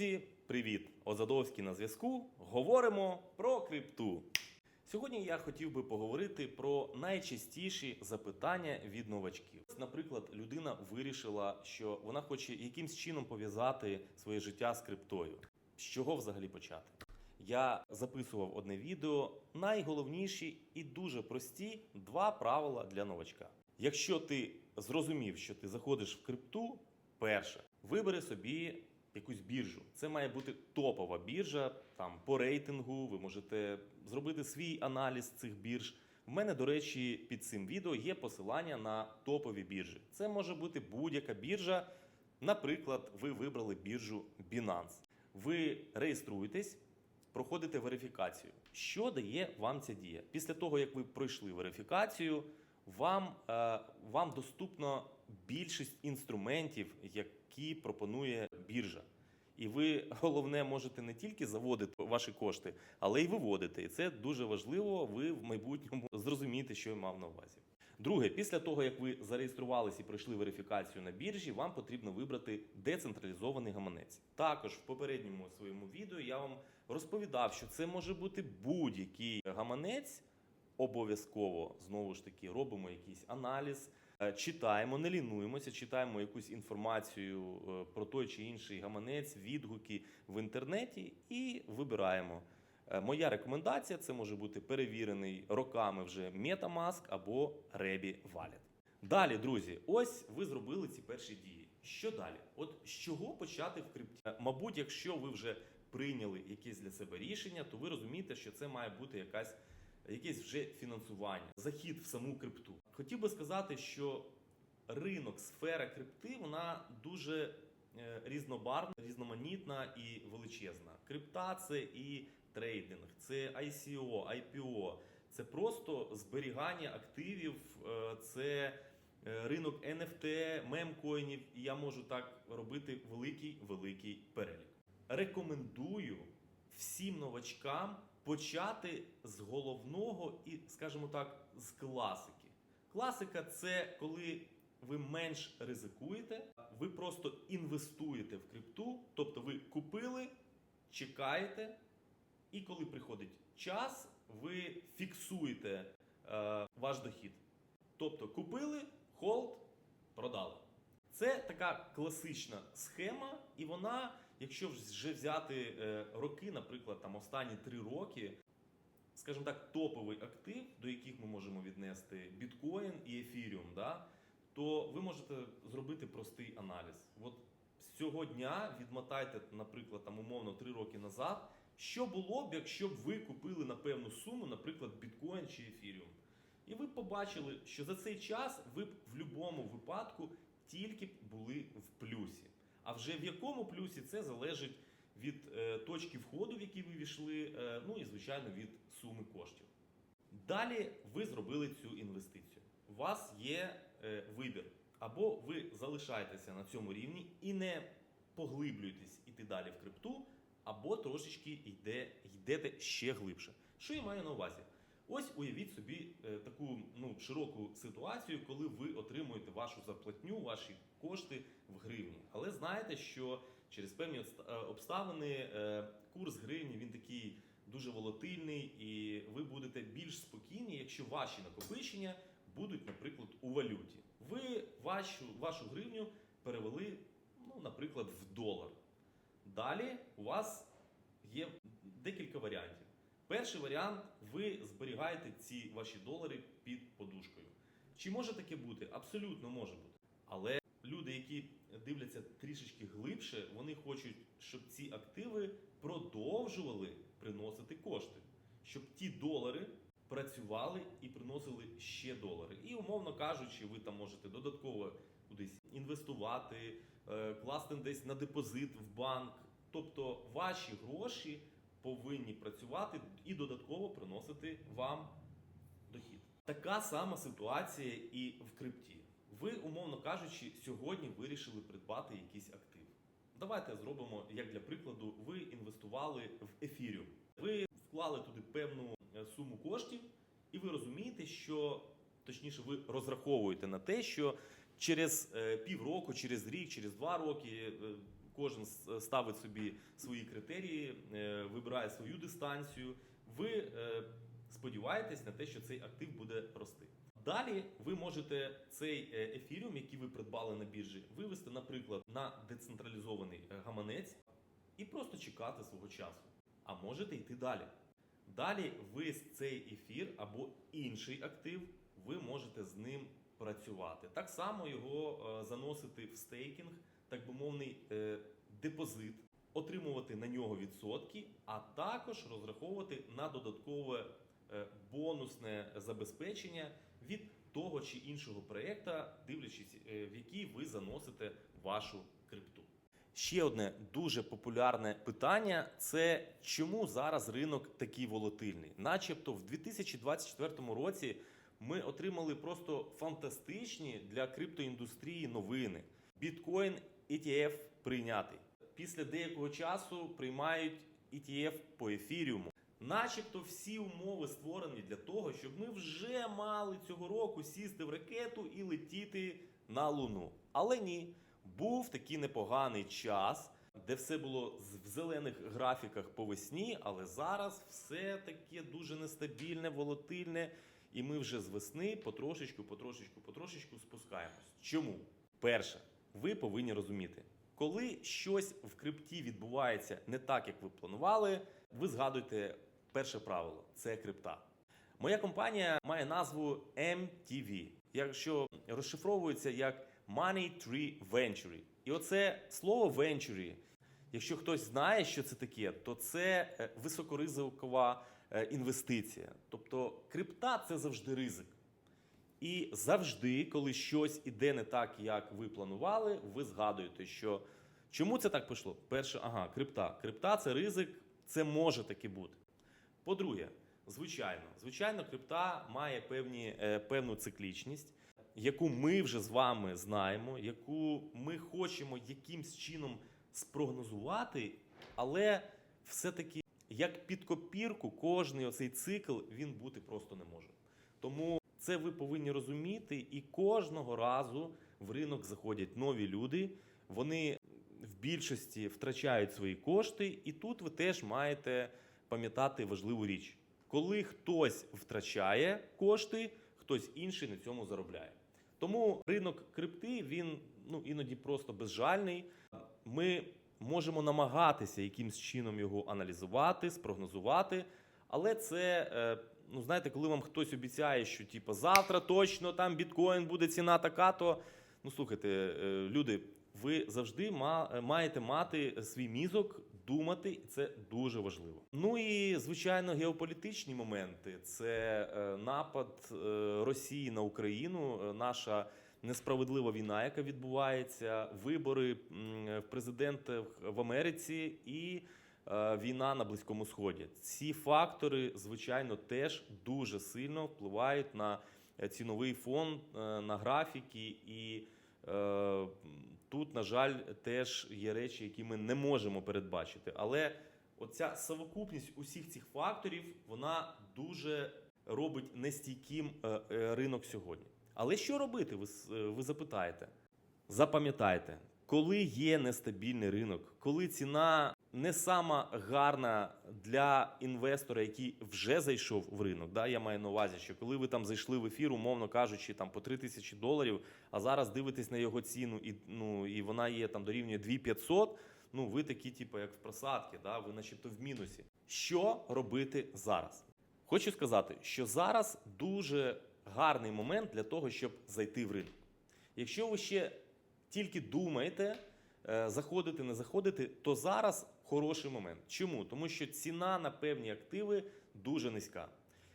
Друзі, Привіт! Озадовський на зв'язку. Говоримо про крипту. Сьогодні я хотів би поговорити про найчастіші запитання від новачків. Наприклад, людина вирішила, що вона хоче якимсь чином пов'язати своє життя з криптою. З чого взагалі почати? Я записував одне відео. Найголовніші і дуже прості два правила для новачка. Якщо ти зрозумів, що ти заходиш в крипту, перше, вибери собі якусь біржу. Це має бути топова біржа. Там по рейтингу ви можете зробити свій аналіз цих бірж. В мене, до речі, під цим відео є посилання на топові біржі. Це може бути будь-яка біржа. Наприклад, ви вибрали біржу Binance. Ви реєструєтесь, проходите верифікацію. Що дає вам ця дія? Після того, як ви пройшли верифікацію, вам, е, вам доступно більшість інструментів, які пропонує біржа. І ви головне можете не тільки заводити ваші кошти, але й виводити. І це дуже важливо. Ви в майбутньому зрозумієте, що я мав на увазі. Друге, після того як ви зареєструвалися і пройшли верифікацію на біржі, вам потрібно вибрати децентралізований гаманець. Також в попередньому своєму відео я вам розповідав, що це може бути будь-який гаманець. Обов'язково знову ж таки робимо якийсь аналіз, е, читаємо, не лінуємося, читаємо якусь інформацію е, про той чи інший гаманець, відгуки в інтернеті і вибираємо. Е, Моя рекомендація це може бути перевірений роками вже MetaMask або Rebi Wallet. Далі, друзі, ось ви зробили ці перші дії. Що далі? От з чого почати в крипті? Мабуть, якщо ви вже прийняли якесь для себе рішення, то ви розумієте, що це має бути якась якесь вже фінансування, захід в саму крипту. Хотів би сказати, що ринок, сфера крипти, вона дуже е, різнобарвна, різноманітна і величезна. Крипта це і трейдинг, це ICO, IPO, це просто зберігання активів, е, це е, ринок NFT, мемкоїнів, і я можу так робити великий великий перелік. Рекомендую всім новачкам почати з головного і, скажімо так, з класики. Класика це коли ви менш ризикуєте, ви просто інвестуєте в крипту, тобто ви купили, чекаєте, і коли приходить час, ви фіксуєте е, ваш дохід. Тобто купили, холд, продали. Це така класична схема, і вона, якщо вже взяти е, роки, наприклад, там останні три роки, скажімо так, топовий актив, до яких ми можемо віднести біткоін і ефіріум, да, то ви можете зробити простий аналіз. От цього дня відмотайте, наприклад, там умовно три роки назад. Що було б, якщо б ви купили на певну суму, наприклад, біткоін чи ефіріум? І ви побачили, що за цей час ви б в будь-якому випадку тільки б були в плюсі. А вже в якому плюсі це залежить від е, точки входу, в якій ви війшли, е, ну і звичайно від суми коштів. Далі ви зробили цю інвестицію. У вас є е, вибір. Або ви залишаєтеся на цьому рівні і не поглиблюєтесь іти далі в крипту, або трошечки йде, йдете ще глибше. Що я маю на увазі? Ось уявіть собі е, таку ну, широку ситуацію, коли ви отримуєте вашу зарплатню, ваші кошти в гривні. Але знаєте, що через певні е, обставини е, курс гривні він такий дуже волатильний, і ви будете більш спокійні, якщо ваші накопичення будуть, наприклад, у валюті. Ви вашу, вашу гривню перевели, ну, наприклад, в долар. Далі у вас є декілька варіантів. Перший варіант ви зберігаєте ці ваші долари під подушкою. Чи може таке бути? Абсолютно може бути. Але люди, які дивляться трішечки глибше, вони хочуть, щоб ці активи продовжували приносити кошти, щоб ті долари працювали і приносили ще долари. І, умовно кажучи, ви там можете додатково кудись інвестувати, е, класти десь на депозит в банк. Тобто ваші гроші повинні працювати і додатково приносити вам дохід. Така сама ситуація і в крипті. Ви, умовно кажучи, сьогодні вирішили придбати якийсь актив. Давайте зробимо, як для прикладу, ви інвестували в ефіріум. Ви вклали туди певну е, суму коштів, і ви розумієте, що точніше, ви розраховуєте на те, що через е, півроку, через рік, через два роки е, кожен ставить собі свої критерії, е, вибирає свою дистанцію. Ви е, сподіваєтесь на те, що цей актив буде рости. Далі ви можете цей е, ефіріум, який ви придбали на біржі, вивести, наприклад, на децентралізований е, гаманець і просто чекати свого часу. А можете йти далі. Далі ви з цей ефір або інший актив, ви можете з ним працювати. Так само його е, заносити в стейкінг, так би мовний е, депозит, отримувати на нього відсотки, а також розраховувати на додаткове е, бонусне забезпечення від того чи іншого проєкта, дивлячись, е, в який ви заносите вашу крипту. Ще одне дуже популярне питання це чому зараз ринок такий волатильний? Начебто в 2024 році ми отримали просто фантастичні для криптоіндустрії новини. Біткоін ETF прийнятий. Після деякого часу приймають ETF по ефіріуму. Начебто всі умови створені для того, щоб ми вже мали цього року сісти в ракету і летіти на Луну. Але ні, був такий непоганий час, де все було в зелених графіках по весні, але зараз все таке дуже нестабільне, волатильне, і ми вже з весни потрошечку, потрошечку, потрошечку спускаємось. Чому? Перше, ви повинні розуміти, коли щось в крипті відбувається не так, як ви планували, ви згадуєте перше правило це крипта. Моя компанія має назву MTV, якщо розшифровується як Money Tree Venture. І оце слово Venture, якщо хтось знає, що це таке, то це е, високоризикова е, інвестиція. Тобто крипта це завжди ризик. І завжди, коли щось іде не так, як ви планували, ви згадуєте, що чому це так пішло? Перше, ага, крипта. Крипта це ризик, це може таки бути. По-друге, звичайно, звичайно, крипта має певні, е, певну циклічність, яку ми вже з вами знаємо, яку ми хочемо якимсь чином спрогнозувати, але все-таки як під копірку кожний оцей цикл він бути просто не може. Тому це ви повинні розуміти, і кожного разу в ринок заходять нові люди. Вони в більшості втрачають свої кошти, і тут ви теж маєте пам'ятати важливу річ: коли хтось втрачає кошти, хтось інший на цьому заробляє. Тому ринок крипти він ну іноді просто безжальний. Ми можемо намагатися якимсь чином його аналізувати, спрогнозувати, але це. Ну, знаєте, коли вам хтось обіцяє, що типу, завтра точно там біткоін буде ціна така, то ну слухайте, е, люди, ви завжди е, маєте мати свій мізок, думати, і це дуже важливо. Ну і звичайно, геополітичні моменти це е, напад Росії на Україну, наша несправедлива війна, яка відбувається, вибори в президента в Америці і війна на Близькому Сході. Ці фактори, звичайно, теж дуже сильно впливають на е, ціновий фон, е, на графіки, і е, тут, на жаль, теж є речі, які ми не можемо передбачити. Але оця совокупність усіх цих факторів вона дуже робить нестійким е, е, ринок сьогодні. Але що робити? Ви, е, ви запитаєте. Запам'ятайте, коли є нестабільний ринок, коли ціна не сама гарна для інвестора, який вже зайшов в ринок. Да, я маю на увазі, що коли ви там зайшли в ефір, умовно кажучи, там по 3 тисячі доларів, а зараз дивитесь на його ціну, і ну і вона є там дорівнює 2500, Ну, ви такі, типу, як в просадки, да, ви начебто в мінусі. Що робити зараз? Хочу сказати, що зараз дуже гарний момент для того, щоб зайти в ринок. Якщо ви ще тільки думаєте, е, заходити, не заходити, то зараз хороший момент. Чому? Тому що ціна на певні активи дуже низька.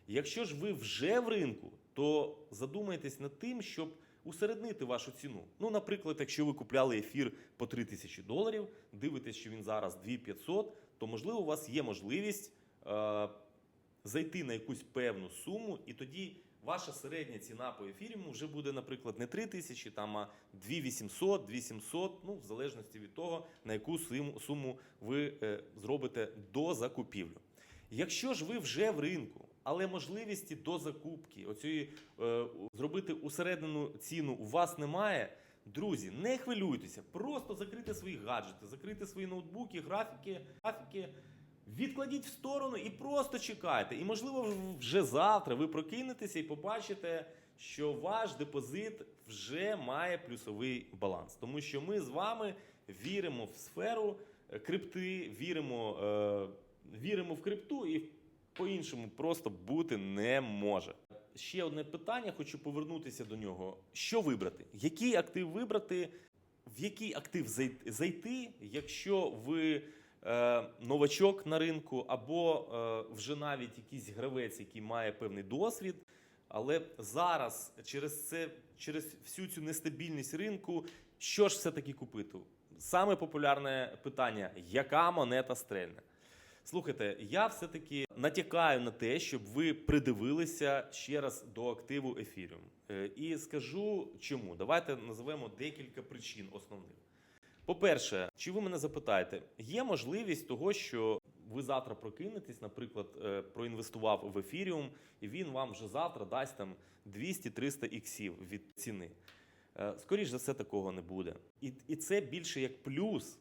Якщо ж ви вже в ринку, то задумайтесь над тим, щоб усереднити вашу ціну. Ну, наприклад, якщо ви купляли ефір по 3 тисячі доларів, дивитесь, що він зараз 2500, то можливо у вас є можливість е, зайти на якусь певну суму, і тоді ваша середня ціна по ефіріуму вже буде, наприклад, не 3 тисячі, там, а 2800, 2700, ну, в залежності від того, на яку суму, ви е, зробите до закупівлю. Якщо ж ви вже в ринку, але можливості до закупки, оцієї е, зробити усереднену ціну у вас немає, Друзі, не хвилюйтеся, просто закрийте свої гаджети, закрийте свої ноутбуки, графіки, графіки. Відкладіть в сторону і просто чекайте. І, можливо, вже завтра ви прокинетеся і побачите, що ваш депозит вже має плюсовий баланс. Тому що ми з вами віримо в сферу е, крипти, віримо, е, віримо в крипту і по-іншому просто бути не може. Ще одне питання, хочу повернутися до нього. Що вибрати? Який актив вибрати? В який актив зайти, якщо ви новачок на ринку, або е, вже навіть якийсь гравець, який має певний досвід. Але зараз через це, через всю цю нестабільність ринку, що ж все-таки купити? Саме популярне питання: яка монета стрельне? Слухайте, я все-таки натякаю на те, щоб ви придивилися ще раз до активу Ethereum. Е, І скажу чому. Давайте називемо декілька причин основних. По-перше, чи ви мене запитаєте, є можливість того, що ви завтра прокинетесь, наприклад, е, проінвестував в ефіріум, і він вам вже завтра дасть там 200-300 іксів від ціни. Е, Скоріш за все, такого не буде. І, і це більше як плюс,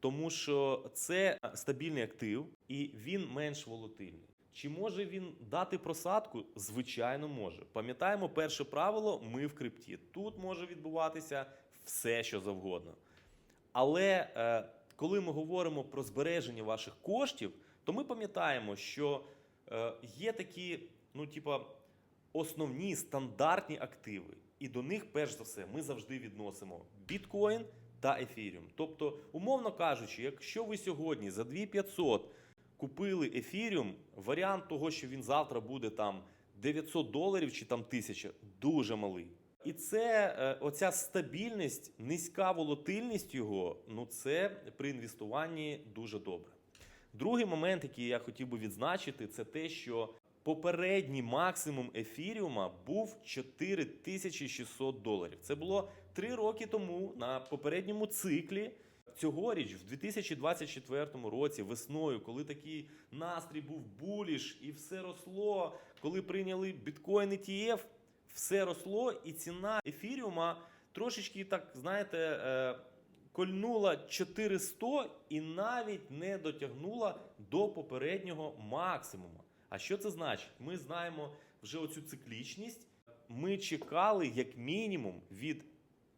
тому що це стабільний актив і він менш волатильний. Чи може він дати просадку? Звичайно, може. Пам'ятаємо перше правило: ми в крипті. Тут може відбуватися все, що завгодно. Але е, коли ми говоримо про збереження ваших коштів, то ми пам'ятаємо, що е, є такі, ну, типа, основні стандартні активи, і до них, перш за все, ми завжди відносимо біткоін та ефіріум. Тобто, умовно кажучи, якщо ви сьогодні за 2500 купили ефіріум, варіант того, що він завтра буде там 900 доларів чи там 1000, дуже малий. І це е, оця стабільність, низька волатильність його, ну це при інвестуванні дуже добре. Другий момент, який я хотів би відзначити, це те, що попередній максимум ефіріума був 4600 доларів. Це було три роки тому на попередньому циклі. Цьогоріч, в 2024 році, весною, коли такий настрій був буліш і все росло, коли прийняли біткоін ETF, все росло, і ціна ефіріума трошечки так, знаєте, е, кольнула 400 і навіть не дотягнула до попереднього максимуму. А що це значить? Ми знаємо вже оцю циклічність. Ми чекали як мінімум від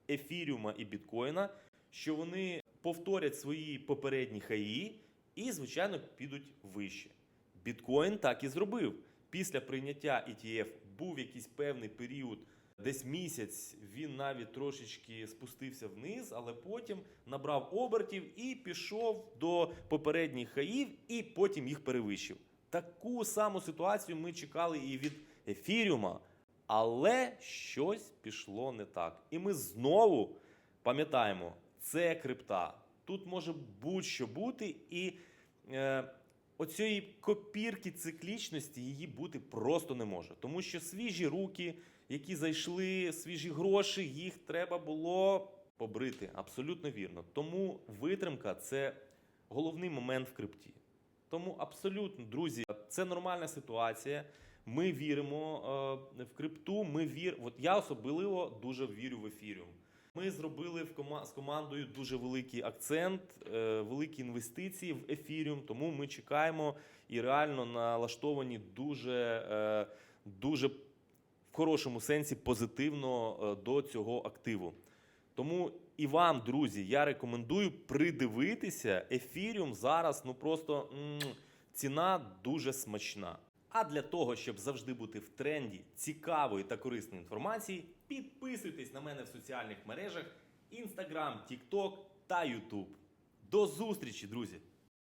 ефіріума і біткоїна, що вони повторять свої попередні хаї і, звичайно, підуть вище. Біткоін так і зробив. Після прийняття ETF був якийсь певний період, десь місяць він навіть трошечки спустився вниз, але потім набрав обертів і пішов до попередніх хаїв, і потім їх перевищив. Таку саму ситуацію ми чекали і від ефіріума, але щось пішло не так. І ми знову пам'ятаємо, це крипта. Тут може будь-що бути, і е, оцієї копірки циклічності її бути просто не може. Тому що свіжі руки, які зайшли, свіжі гроші, їх треба було побрити. Абсолютно вірно. Тому витримка це головний момент в крипті. Тому абсолютно, друзі, це нормальна ситуація. Ми віримо е, в крипту. Ми вір... От я особливо дуже вірю в ефіріум. Ми зробили в кома... з командою дуже великий акцент, е, великі інвестиції в ефіріум. Тому ми чекаємо і реально налаштовані дуже, е, дуже в хорошому сенсі позитивно е, до цього активу. Тому і вам, друзі, я рекомендую придивитися. Ефіріум зараз ну просто м, ціна дуже смачна. А для того, щоб завжди бути в тренді цікавої та корисної інформації, підписуйтесь на мене в соціальних мережах Instagram, TikTok та YouTube. До зустрічі, друзі!